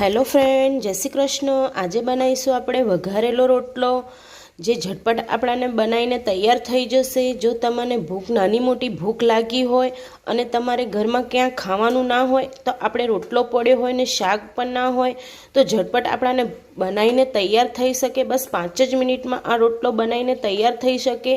Hello friend જય શ્રી કૃષ્ણ. આજે બનાવીશું આપણે વઘારેલો રોટલો. જે ઝટપટ આપણાને બનાવીને તૈયાર થઈ જશે, જો તમને ભૂખ, નાની મોટી ભૂખ લાગી હોય અને તમારે ઘરમાં ક્યાં ખાવાનું ના હોય, તો આપણે રોટલો પડ્યો હોય ને શાક પણ ના હોય, તો ઝટપટ આપણાને બનાવીને તૈયાર થઈ શકે. બસ પાંચ જ મિનિટમાં આ રોટલો બનાવીને તૈયાર થઈ શકે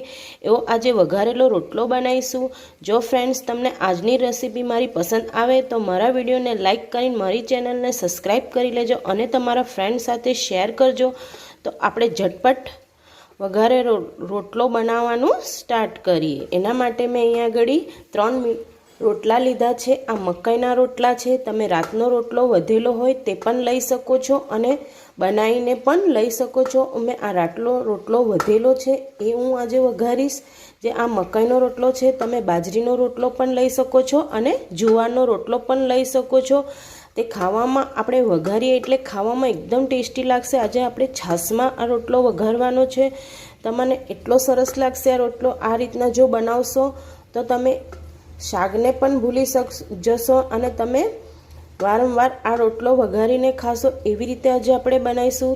એવો આજે વઘારેલો રોટલો બનાવીશું. જો ફ્રેન્ડ્સ તમને આજની રેસીપી મારી પસંદ આવે તો મારા વિડીયોને લાઇક કરીને મારી ચેનલને સબસ્ક્રાઈબ કરી લેજો અને તમારા ફ્રેન્ડ સાથે શેર કરજો. તો આપણે ઝટપટ વઘારે રોટલો બનાવવાનું સ્ટાર્ટ કરીએ. એના માટે મેં અહીંયા આગળ ત્રણ રોટલા લીધા છે. આ મકાઈના રોટલા છે. તમે રાતનો રોટલો વધેલો હોય તે પણ લઈ શકો છો અને બનાવીને પણ લઈ શકો છો. મેં આ રાટલો રોટલો વધેલો છે એ હું આજે વઘારીશ. જે આ મકાઈનો રોટલો છે, તમે બાજરીનો રોટલો પણ લઈ શકો છો અને જુવારનો રોટલો પણ લઈ શકો છો. તે ખાવામાં આપણે વઘારીએ એટલે ખાવામાં એકદમ ટેસ્ટી લાગશે. આજે આપણે છાશમાં આ રોટલો વઘારવાનો છે. તમને એટલો સરસ લાગશે આ રોટલો. આ રીતના જો બનાવશો તો તમે શાકને પણ ભૂલી શક, જશો અને તમે વારંવાર આ રોટલો વઘારીને ખાશો. એવી રીતે આજે આપણે બનાવીશું.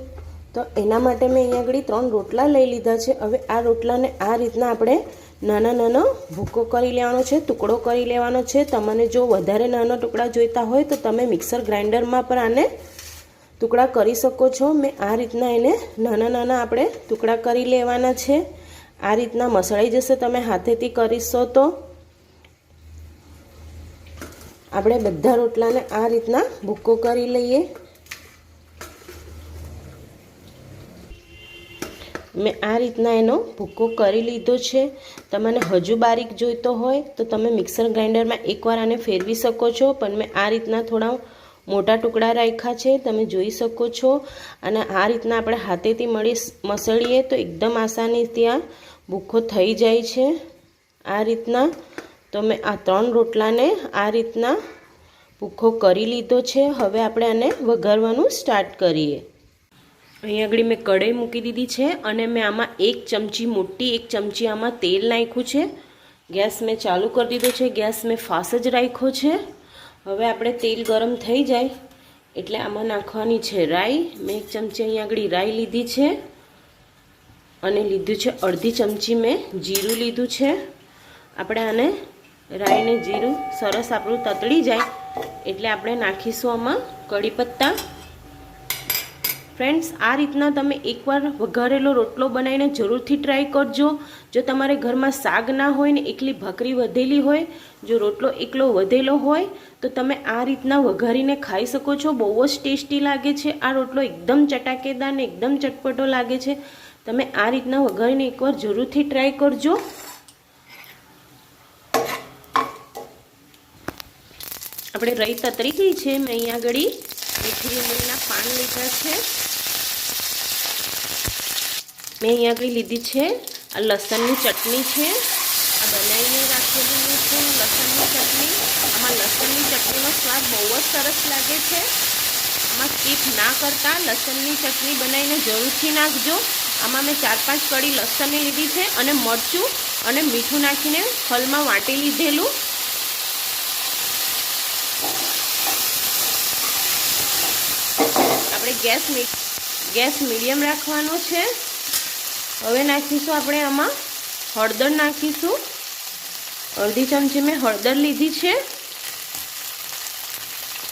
તો એના માટે મેં અહીંયા આગળ ત્રણ રોટલા લઈ લીધા છે. હવે આ રોટલાને આ રીતના આપણે નાના નાનો ભૂકો કરી લેવાનો છે, ટુકડો કરી લેવાનો છે. તમને જો વધારે નાના ટુકડા જોઈતા હોય તો તમે મિક્સર ગ્રાઇન્ડરમાં પણ આને ટુકડા કરી શકો છો. મેં આ રીતના એને નાના નાના આપણે ટુકડા કરી લેવાના છે. આ રીતના મસળાઈ જશે તમે હાથેથી કરીશો તો. આપણે બધા રોટલાને આ રીતના ભૂકો કરી લઈએ. મેં આ રીતના એનો ભૂકો કરી લીધો છે. તમને હજુ બારીક જોઈતો હોય તો તમે મિક્સર ગ્રાઇન્ડરમાં એકવાર આને ફેરવી શકો છો. પણ મેં આ રીતના થોડા મોટા ટુકડા રાખ્યા છે. તમે જોઈ શકો છો. અને આ રીતના આપણે હાથેથી મળી મસળીએ તો એકદમ આસાનીથી આ ભૂખો થઈ જાય છે. આ રીતના તો મેં આ ત્રણ રોટલાને આ રીતના ભૂખો કરી લીધો છે. હવે આપણે આને વઘારવાનું સ્ટાર્ટ કરીએ. અહીં આગળ મેં કઢાઈ મૂકી દીધી છે અને મેં આમાં એક ચમચી મોટી, એક ચમચી આમાં તેલ નાખ્યું છે. ગેસ મેં ચાલુ કરી દીધો છે, ગેસ મેં ફાસ જ રાખ્યો છે. હવે આપણે તેલ ગરમ થઈ જાય એટલે આમાં નાખવાની છે રાઈ. મેં એક ચમચી અહીં આગળ રાઈ લીધી છે અને લીધું છે અડધી ચમચી મેં જીરું લીધું છે. આપણે આને રાઈને જીરું સરસ આપણું તતળી જાય એટલે આપણે નાખીશું આમાં કઢી પત્તા ફ્રેન્ડ્સ આ રીતના તમે એકવાર વઘારેલો રોટલો બનાવીને જરૂરથી ટ્રાય કરજો. જો તમારે ઘરમાં શાક ના હોય ને એકલી ભાખરી વધેલી હોય, જો રોટલો એકલો વધેલો હોય, તો તમે આ રીતના વઘારીને ખાઈ શકો છો. બહુ જ ટેસ્ટી લાગે છે. આ રોટલો એકદમ ચટાકેદાર ને એકદમ ચટપટો લાગે છે. તમે આ રીતના વઘારીને એકવાર જરૂરથી ટ્રાય કરજો. આપણે રહી ગઈ છે. મેં અહીંયા આગળ મીઠી લીમડીના પાન લીધા છે. મેં અહીંયા આગળ લીધી છે આ લસણની ચટણી છે. આ બનાવીને રાખેલી છે લસણની ચટણી. આમાં લસણની ચટણીનો સ્વાદ બહુ જ સરસ લાગે છે. આમાં સ્કીપ ના કરતા લસણની ચટણી બનાવીને જરૂરથી નાખજો. આમાં મેં ચાર પાંચ કડી લસણની લીધી છે અને મરચું અને મીઠું નાખીને ફલમાં વાટી લીધેલું આપણે ગેસ ગેસ મીડિયમ રાખવાનો છે. હવે નાખીશું આપણે આમાં હળદર નાખીશું. અડધી ચમચી મેં હળદર લીધી છે.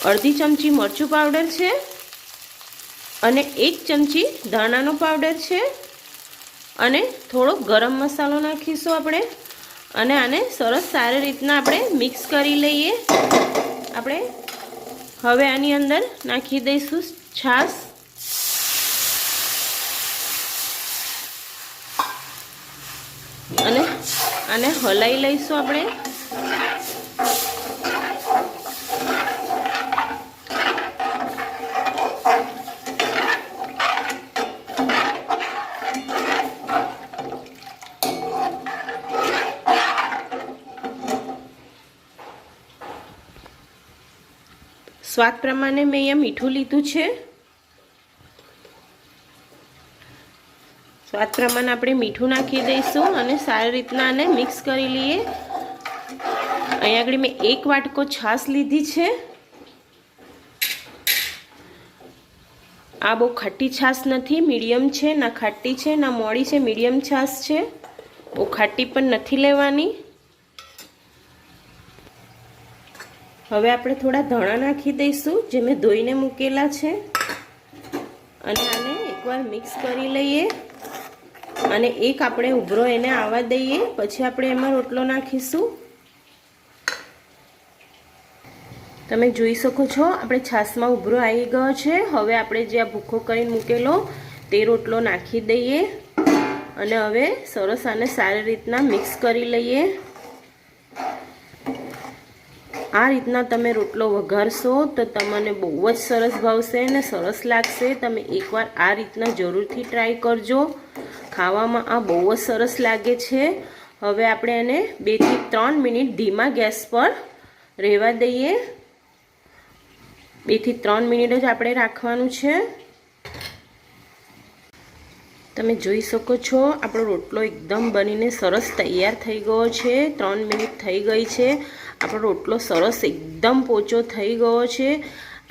અડધી ચમચી મરચું પાવડર છે. અને એક ચમચી ધાણાનો પાવડર છે. અને થોડો ગરમ મસાલો નાખીશું આપણે. અને આને સરસ સારી રીતના આપણે મિક્સ કરી લઈએ. આપણે હવે આની અંદર નાખી દઈશું છાશ અને આને હલાઈ લઈશું આપણે. સ્વાદ પ્રમાણે મેં અહીંયા મીઠું લીધું છે. સ્વાદ પ્રમાણે આપણે મીઠું નાખી દઈશું અને સારી રીતના આને મિક્સ કરી લઈએ. અહીંયા આગળ મેં એક વાટકો છાશ લીધી છે. આ બહુ ખાટી છાશ નથી, મીડિયમ છે, ના ખાટી છે, ના મોડી છે, મીડિયમ છાશ છે. બહુ ખાટી પણ નથી લેવાની. હવે આપણે થોડા ધણા નાખી દઈશું, જે મેં ધોઈને મૂકેલા છે. અને આને એકવાર મિક્સ કરી લઈએ. અને એક આપણે ઉભરો એને આવવા દઈએ, પછી આપણે એમાં રોટલો નાખીશું. તમે જોઈ શકો છો, આપણે છાશમાં ઉભરો આવી ગયો છે. હવે આપણે જે આ ભૂખો કરીને મૂકેલો, તે રોટલો નાખી દઈએ. અને હવે સરસ આને સારી રીતના મિક્સ કરી લઈએ. આ રીતના તમે રોટલો વઘારશો તો તમને બહુ જ સરસ ભાવશે અને સરસ લાગશે. તમે એકવાર આ રીતના જરૂરથી ટ્રાય કરજો. ખાવામાં આ બહુ જ સરસ લાગે છે. હવે આપણે એને બેથી ત્રણ મિનિટ ધીમા ગેસ પર રહેવા દઈએ. બેથી ત્રણ મિનિટ જ આપણે રાખવાનું છે. તમે જોઈ શકો છો, આપણો રોટલો એકદમ બનીને સરસ તૈયાર થઈ ગયો છે. ત્રણ મિનિટ થઈ ગઈ છે. આપણો રોટલો સરસ એકદમ પોચો થઈ ગયો છે.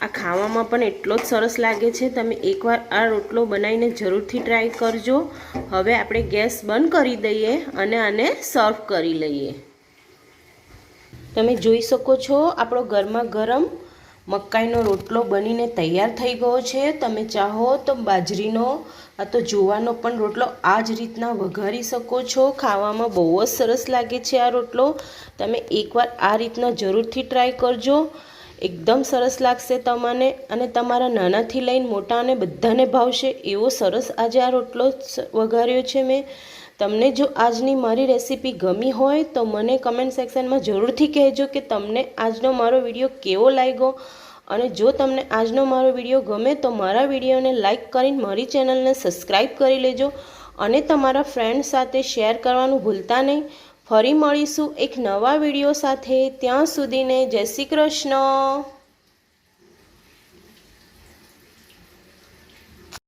આ ખાવામાં પણ એટલો જ સરસ લાગે છે. તમે એકવાર આ રોટલો બનાવીને જરૂરથી ટ્રાય કરજો. હવે આપણે ગેસ બંધ કરી દઈએ અને આને સર્વ કરી લઈએ. તમે જોઈ શકો છો, આપણો ગરમા ગરમ મકાઈનો રોટલો બનીને તૈયાર થઈ ગયો છે. તમે ચાહો તો બાજરીનો, આ તો જુવાનો પણ રોટલો આ જ રીતના વઘારી શકો છો. ખાવામાં બહુ જ સરસ લાગે છે આ રોટલો. તમે એકવાર આ રીતના જરૂરથી ટ્રાય કરજો. એકદમ સરસ લાગશે તમને અને તમારા નાનાથી લઈને મોટાને બધાને ભાવશે એવો સરસ આજે આ રોટલો વઘાર્યો છે મેં. તમને જો આજની મારી રેસીપી ગમી હોય તો મને કમેન્ટ સેક્શનમાં જરૂરથી કહેજો કે તમને આજનો મારો વીડિયો કેવો લાગ્યો. અને જો તમને આજનો મારો વીડિયો ગમે તો મારા વિડીયોને લાઇક કરીને મારી ચેનલને સબસ્ક્રાઈબ કરી લેજો. અને તમારા ફ્રેન્ડ સાથે શેર કરવાનું ભૂલતા નહીં. ફરી મળીશું એક નવા વીડિયો સાથે. ત્યાં સુધીને જય શ્રી કૃષ્ણ.